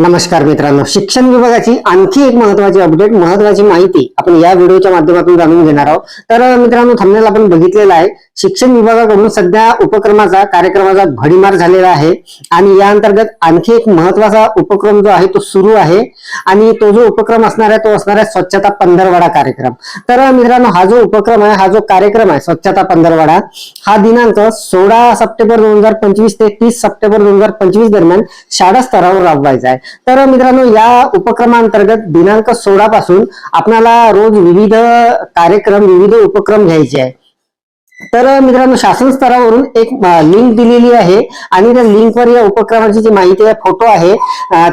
नमस्कार मित्रांनो. शिक्षण विभागाची आणखी एक महत्वाची अपडेट महत्वाची माहिती आपण या व्हिडिओच्या माध्यमातून जाणून घेणार आहोत. तर मित्रांनो थंबनेल आपण बघितलेला आहे. शिक्षण विभागाकडून सध्या उपक्रमाचा कार्यक्रमाचा भडीमार झालेला आहे. आणि या अंतर्गत आणखी एक महत्त्वाचा उपक्रम जो आहे तो सुरू आहे. आणि तो जो उपक्रम असणार आहे तो असणार आहे स्वच्छता पंधरवाडा कार्यक्रम. तर मित्रांनो हा जो उपक्रम आहे हा जो कार्यक्रम आहे स्वच्छता पंधरवाडा हा दिनांक सोळा सप्टेंबर दोन हजार पंचवीस ते तीस सप्टेंबर दोन हजार पंचवीस दरम्यान शाळा स्तरावर राबवायचा आहे. तर मित्रांनो या उपक्रमांतर्गत दिनांक सोळा पासून आपल्याला रोज विविध कार्यक्रम विविध उपक्रम घ्यायचे आहे तर मित्रांनो शासन स्तरावरून एक लिंक दिलेली आहे आणि त्या लिंकवर या उपक्रमाची जी माहिती आहे फोटो आहे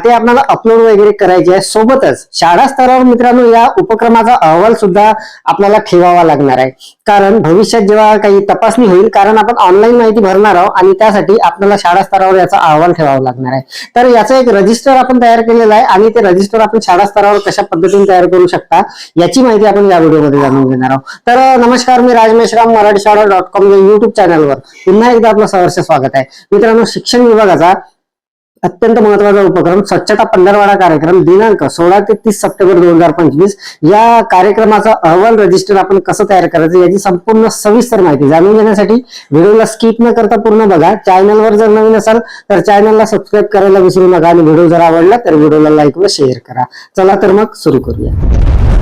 ते आपल्याला अपलोड वगैरे करायचे आहे. सोबतच शाळा स्तरावर मित्रांनो या उपक्रमाचा अहवाल सुद्धा आपल्याला ठेवावा लागणार आहे. कारण भविष्यात जेव्हा काही तपासणी होईल कारण आपण ऑनलाईन माहिती भरणार आहोत आणि त्यासाठी आपल्याला शाळा स्तरावर याचा अहवाल ठेवावा लागणार आहे. तर याचं एक रजिस्टर आपण तयार केलेलं आहे आणि ते रजिस्टर आपण शाळा स्तरावर कशा पद्धतीने तयार करू शकता याची माहिती आपण या व्हिडिओमध्ये जाणून घेणार आहोत. तर नमस्कार मी राजमेश्राम मराठी शाळा डॉट कॉम या युट्यूब चॅनलवर पुन्हा एकदा आपलं सहर्ष स्वागत आहे. मित्रांनो शिक्षण विभागाचा अत्यंत महत्त्वाचा उपक्रम स्वच्छता पंधरवाडा कार्यक्रम दिनांक सोळा ते तीस सप्टेंबर दोन हजार पंचवीस या कार्यक्रमाचा अहवाल रजिस्टर आपण कसं तयार करायचं याची संपूर्ण सविस्तर माहिती जाणून घेण्यासाठी व्हिडिओला स्किप न करता पूर्ण बघा. चॅनलवर जर नवीन असाल तर चॅनलला सबस्क्राईब करायला विसरू नका आणि व्हिडिओ जर आवडला तर व्हिडिओला लाईक व शेअर करा. चला तर मग सुरू करूया.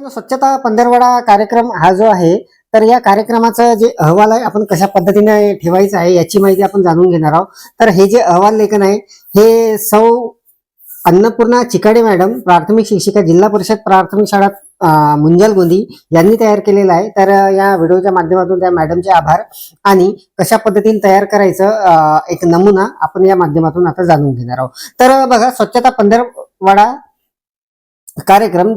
मित्रांनो स्वच्छता पंधरवडा कार्यक्रम हा जो आहे तर या कार्यक्रमाचा जे अहवाल आहे आपण कशा पद्धतीने ठेवायचं आहे याची माहिती आपण जाणून घेणार आहोत. तर हे जे अहवाल लेखन आहे हे सौ अन्नपूर्णा चिकाडे मॅडम प्राथमिक शिक्षिका जिल्हा परिषद प्राथमिक शाळा मुंजल गोंदी यांनी तयार केलेलं आहे. तर या व्हिडिओच्या माध्यमातून त्या मॅडमचे आभार आणि कशा पद्धतीने तयार करायचं एक नमुना आपण या माध्यमातून आता जाणून घेणार आहोत. तर बघा स्वच्छता पंधरवाडा कार्यक्रम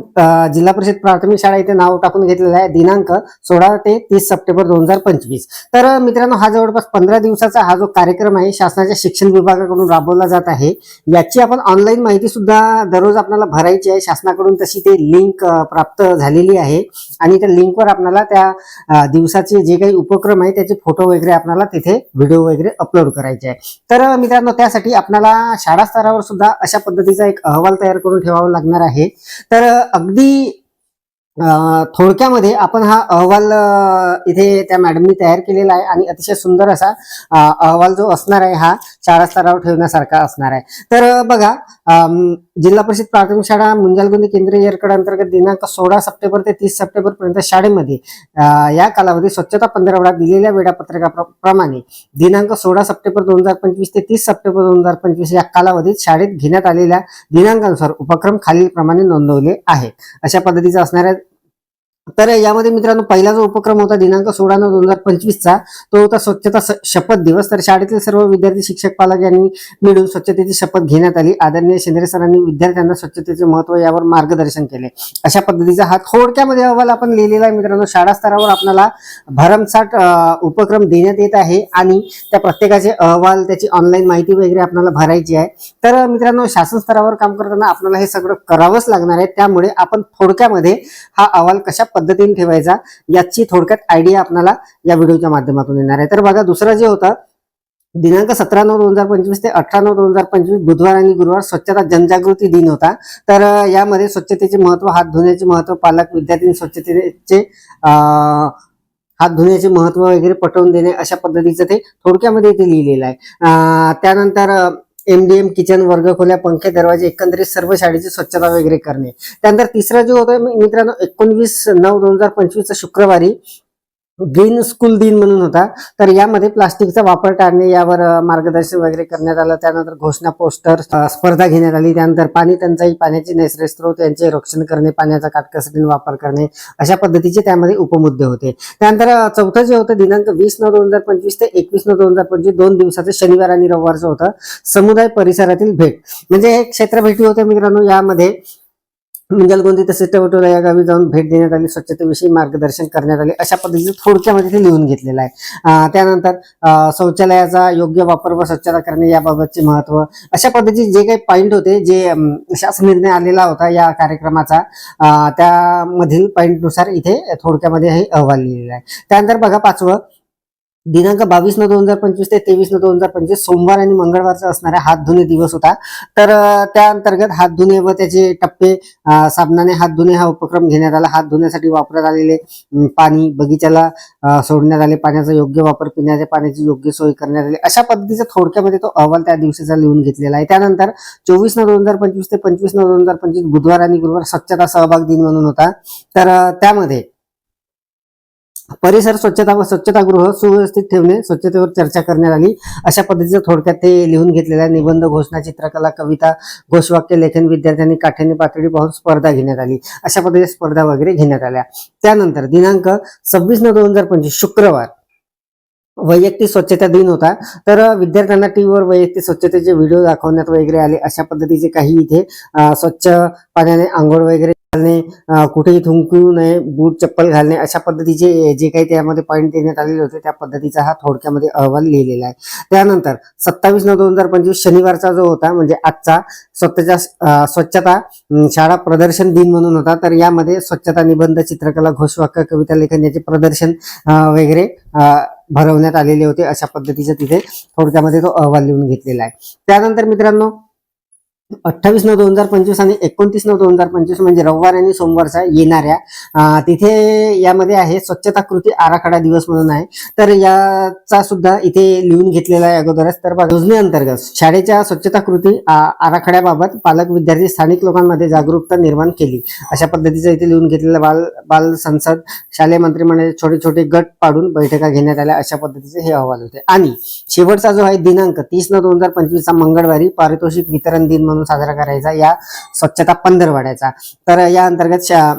जिल्हा परिषद प्राथमिक शाळा इथे नाव टाकून घेतलेलं आहे. दिनांक सोळा ते तीस सप्टेंबर दोन हजार पंचवीस. तर मित्रांनो हा जवळपास पंधरा दिवसाचा हा जो कार्यक्रम आहे शासनाच्या शिक्षण विभागाकडून राबवला जात आहे. याची आपण ऑनलाईन माहिती सुद्धा दररोज आपल्याला भरायची आहे. शासनाकडून तशी ते लिंक प्राप्त झालेली आहे. आणि त्या लिंकवर आपल्याला त्या दिवसाचे जे काही उपक्रम आहे त्याचे फोटो वगैरे आपल्याला तिथे व्हिडिओ वगैरे अपलोड करायचे आहे. तर मित्रांनो त्यासाठी आपल्याला शाळा स्तरावर सुद्धा अशा पद्धतीचा एक अहवाल तयार करून ठेवावा लागणार आहे. तर अगदी थोडक्यामध्ये आपण हा अहवाल इथे त्या मॅडमनी तयार केलेला आहे आणि अतिशय सुंदर असा अहवाल जो असणार आहे हा शाळा स्तरावर ठेवण्यासारखा असणार आहे. तर बघा जिल्हा परिषद प्राथमिक शाळा मुंजालगुंदी केंद्रीय येरकड अंतर्गत दिनांक सोळा सप्टेंबर ते तीस सप्टेंबर पर्यंत शाळेमध्ये या कालावधी स्वच्छता पंधरवडा दिलेल्या वेळापत्रकाप्रमाणे दिनांक सोळा सप्टेंबर दोन हजार पंचवीस ते तीस सप्टेंबर दोन हजार पंचवीस या कालावधीत शाळेत घेण्यात आलेल्या दिनांकानुसार उपक्रम खालीलप्रमाणे नोंदवले आहेत. अशा पद्धतीचा असणाऱ्या तर यामध्ये मित्रांनो पहिला जो उपक्रम होता दिनांक सोळा नऊ दोन हजार पंचवीसचा. तो होता स्वच्छता स- शपथ दिवस. तर शाळेतील सर्व विद्यार्थी शिक्षक पालक यांनी मिळून स्वच्छतेची शपथ घेण्यात आली. आदरणीय शेंद्रे सरांनी विद्यार्थ्यांना स्वच्छतेचे महत्त्व यावर मार्गदर्शन केले. अशा पद्धतीचा हा थोडक्यामध्ये अहवाल आपण लिहिलेला आहे मित्रांनो. शाळा स्तरावर आपल्याला भरमसाठ उपक्रम देण्यात येत आहे आणि त्या प्रत्येकाचे अहवाल त्याची ऑनलाईन माहिती वगैरे आपल्याला भरायची आहे. तर मित्रांनो शासन स्तरावर काम करताना आपल्याला हे सगळं करावंच लागणार आहे. त्यामुळे आपण थोडक्यामध्ये हा अहवाल कशा पद्धतीने ठेवायचा याची थोडक्यात आयडिया आपल्याला या व्हिडिओच्या माध्यमातून येणार आहे. तर बघा दुसरं जे होता दिनांक सतरा नऊ दोन हजार पंचवीस ते अठरा नऊ दोन हजार पंचवीस बुधवार आणि गुरुवार स्वच्छता जनजागृती दिन होता. तर यामध्ये स्वच्छतेचे महत्त्व हात धुण्याचे महत्त्व पालक विद्यार्थी स्वच्छतेचे हात धुण्याचे महत्त्व वगैरे पटवून देणे अशा पद्धतीचं ते थोडक्यामध्ये इथे लिहिलेलं आहे. त्यानंतर एम डी एम किचन वर्गखोल्या पंखे दरवाजे एकंदरीत सर्व शाळेची स्वच्छता वगैरे करणे. त्यानंतर तिसरा जो होता मित्रांनो एकोणवीस नऊ दोन हजार पंचवीसचा शुक्रवारी ग्रीन स्कूल दिन म्हणून होता. तर यामध्ये प्लास्टिकचा वापर टाळणे यावर मार्गदर्शन वगैरे करण्यात आलं. त्यानंतर घोषणा पोस्टर स्पर्धा घेण्यात आली. त्यानंतर पाणी टंचाई पाण्याचे नैसर्गिक स्रोत यांचे रक्षण करणे पाण्याचा काटकसरीने वापर करणे अशा पद्धतीचे त्यामध्ये उपमुद्दे होते. त्यानंतर चौथं जे होतं दिनांक वीस नऊ दोन हजार पंचवीस ते एकवीस नऊ दोन हजार पंचवीस दोन दिवसाचं शनिवार आणि रविवारचं होतं. समुदाय परिसरातील भेट. म्हणजे हे क्षेत्र भेटी होते मित्रांनो. यामध्ये मुंजलगोंदी तसेच टवटोला या गावी जाऊन भेट देण्यात आली स्वच्छतेविषयी मार्गदर्शन करण्यात आले अशा पद्धतीचं थोडक्यामध्ये ते लिहून घेतलेलं आहे. त्यानंतर शौचालयाचा योग्य वापर व स्वच्छता करणे याबाबतचे महत्त्व अशा पद्धतीचे जे काही पॉईंट होते जे शासन निर्णय आलेला होता या कार्यक्रमाचा त्यामधील पॉईंटनुसार इथे थोडक्यामध्ये हे अहवाल लिहिलेला आहे. त्यानंतर बघा पाचवं दिनांक बावीस नऊ दोन हजार पंचवीस ते तेवीस नऊ दोन हजार पंचवीस सोमवार आणि मंगळवारचा असणारा हात धुणे दिवस होता. तर त्या अंतर्गत हात धुणे व त्याचे टप्पे साबणाने हात धुणे हा उपक्रम घेण्यात आला. हात धुण्यासाठी वापरण्यात आलेले पाणी बगीच्याला सोडण्यात आले. पाण्याचा योग्य वापर पिण्याच्या पाण्याची योग्य सोय करण्यात आली. अशा पद्धतीचा थोडक्यामध्ये तो अहवाल त्या दिवशीचा लिहून घेतलेला आहे. त्यानंतर चोवीस नऊ दोन हजार पंचवीस ते पंचवीस नऊ दोन हजार पंचवीस बुधवार आणि गुरुवार स्वच्छता सहभाग दिन म्हणून होता. तर त्यामध्ये परिसर स्वच्छता व स्वच्छतागृह सुव्यवस्थित ठेवणे स्वच्छतेवर चर्चा करण्यात आली अशा पद्धतीचं थोडक्यात ते लिहून घेतलेलं आहे. निबंध घोषणा चित्रकला कविता घोषवाक्य लेखन विद्यार्थ्यांनी काठ्याने पातळी पाहून स्पर्धा घेण्यात आली. अशा पद्धतीच्या स्पर्धा वगैरे घेण्यात आल्या. त्यानंतर दिनांक सव्वीस नऊ दोन हजार पंचवीस शुक्रवार वैयक्तिक स्वच्छता दिन होता. तर विद्यार्थ्यांना टीव्हीवर वैयक्तिक स्वच्छतेचे व्हिडिओ दाखवण्यात वगैरे आले. अशा पद्धतीचे काही इथे स्वच्छ पाण्याने आंघोळ वगैरे घालणे कुठेही थुंकू नये बूट चप्पल घालणे अशा पद्धतीचे जे काही त्यामध्ये पॉईंट देण्यात आलेले होते त्या पद्धतीचा हा थोडक्यामध्ये अहवाल लिहिलेला आहे. त्यानंतर सत्तावीस नऊ दोन हजार पंचवीस शनिवारचा जो होता म्हणजे आजचा स्वतःच्या स्वच्छता शाळा प्रदर्शन दिन म्हणून होता. तर यामध्ये स्वच्छता निबंध चित्रकला घोषवाक्य कविता लेखन याचे प्रदर्शन वगैरे भरवण्यात आलेले होते अशा पद्धतीचे तिथे थोडक्यामध्ये तो अहवाल लिहून घेतलेला आहे. त्यानंतर मित्रांनो अठ्ठावीस नऊ दोन हजार पंचवीस आणि एकोणतीस नऊ दोन हजार पंचवीस म्हणजे रविवार आणि सोमवारचा येणाऱ्या तिथे यामध्ये आहे स्वच्छता कृती आराखडा दिवस म्हणून आहे. तर याचा सुद्धा इथे लिहून घेतलेला आहे अगोदरच. तर योजनेअंतर्गत शाळेच्या स्वच्छता कृती आराखड्याबाबत पालक विद्यार्थी स्थानिक लोकांमध्ये जागरूकता निर्माण केली. अशा पद्धतीचं इथे लिहून घेतलेलं बाल बाल संसद शालेय मंत्रिमंडळ छोटे छोटे गट पाडून बैठका घेण्यात आल्या. अशा पद्धतीचे हे अहवाल होते. आणि शेवटचा जो आहे दिनांक तीस नऊ दोन हजार पंचवीसचा मंगळवारी पारितोषिक वितरण दिन म्हणून साजरा करायचा या स्वच्छता पंधरवाड्याचा. तर या अंतर्गत शा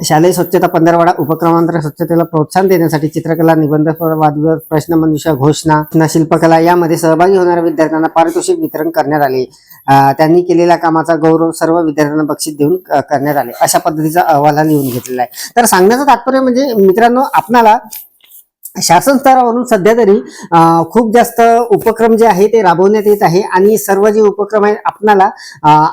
शालेय स्वच्छता पंधरवाडा उपक्रमांतर्गत स्वच्छतेला प्रोत्साहन देण्यासाठी चित्रकला निबंध वादविवाद प्रश्न मंजुषा घोषणा न शिल्पकला यामध्ये सहभागी होणाऱ्या विद्यार्थ्यांना पारितोषिक वितरण करण्यात आले. त्यांनी केलेल्या कामाचा गौरव सर्व विद्यार्थ्यांना बक्षीस देऊन करण्यात आले. अशा पद्धतीचा अहवाल लिहून घेतलेला आहे. तर सांगण्याचं तात्पर्य म्हणजे मित्रांनो आपणाला शासन स्तरावरून सध्या तरी खूप जास्त उपक्रम जे आहे ते राबवण्यात येत आहे आणि सर्व जे उपक्रम आहे आपणाला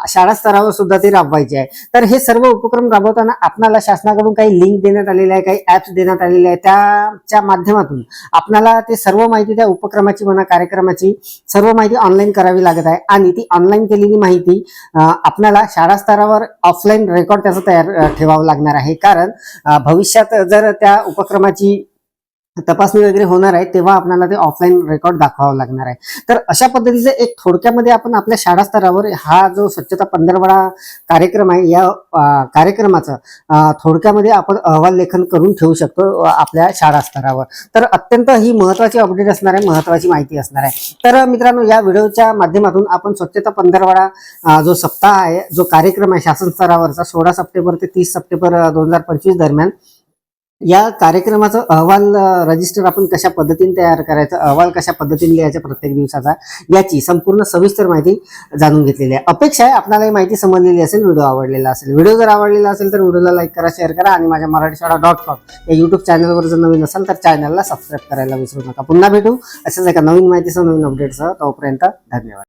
शाळा स्तरावर सुद्धा ते राबवायचे आहे. तर हे सर्व उपक्रम राबवताना आपणाला शासनाकडून काही लिंक देण्यात आलेले आहे काही ऍप्स देण्यात आलेले आहे त्याच्या माध्यमातून आपणाला ते सर्व माहिती त्या उपक्रमाची म्हणा कार्यक्रमाची सर्व माहिती ऑनलाईन करावी लागत आहे आणि ती ऑनलाईन केलेली माहिती आपणाला शाळा स्तरावर ऑफलाईन रेकॉर्ड त्याचं तयार ठेवावं लागणार आहे. कारण भविष्यात जर त्या उपक्रमाची तपासणी वगैरे होणार आहे तेव्हा आपल्याला ते ऑफलाईन रेकॉर्ड दाखवावं लागणार आहे. तर अशा पद्धतीचं एक थोडक्यामध्ये आपण आपल्या शाळा स्तरावर हा जो स्वच्छता पंधरवडा कार्यक्रम आहे या कार्यक्रमाचं थोडक्यामध्ये आपण अहवाल लेखन करून ठेवू शकतो आपल्या शाळा स्तरावर. तर अत्यंत ही महत्वाची अपडेट असणार आहे महत्वाची माहिती असणार आहे. तर मित्रांनो या व्हिडिओच्या माध्यमातून आपण स्वच्छता पंधरवडा जो सप्ताह आहे जो कार्यक्रम आहे शासन स्तरावरचा सोळा सप्टेंबर ते तीस सप्टेंबर दोन हजार पंचवीस दरम्यान या कार्यक्रमाचा अहवाल रजिस्टर आपण कशा पद्धतीने तयार करायचा अहवाल कशा पद्धतीने लिहायचा प्रत्येक दिवसाचा याची संपूर्ण सविस्तर माहिती जाणून घेतलेली आहे. अपेक्षा आहे आपल्याला ही माहिती समजलेली असेल व्हिडिओ आवडलेला असेल. व्हिडिओ जर आवडलेला असेल तर व्हिडिओला लाईक करा शेअर करा आणि माझ्या मराठी शाळा डॉट कॉम या युट्यूब चॅनलवर जर नवीन असाल तर चॅनलला सबस्क्राईब करायला विसरू नका. पुन्हा भेटू अशाच एका नवीन माहितीसह नवीन अपडेटसह तोपर्यंत धन्यवाद.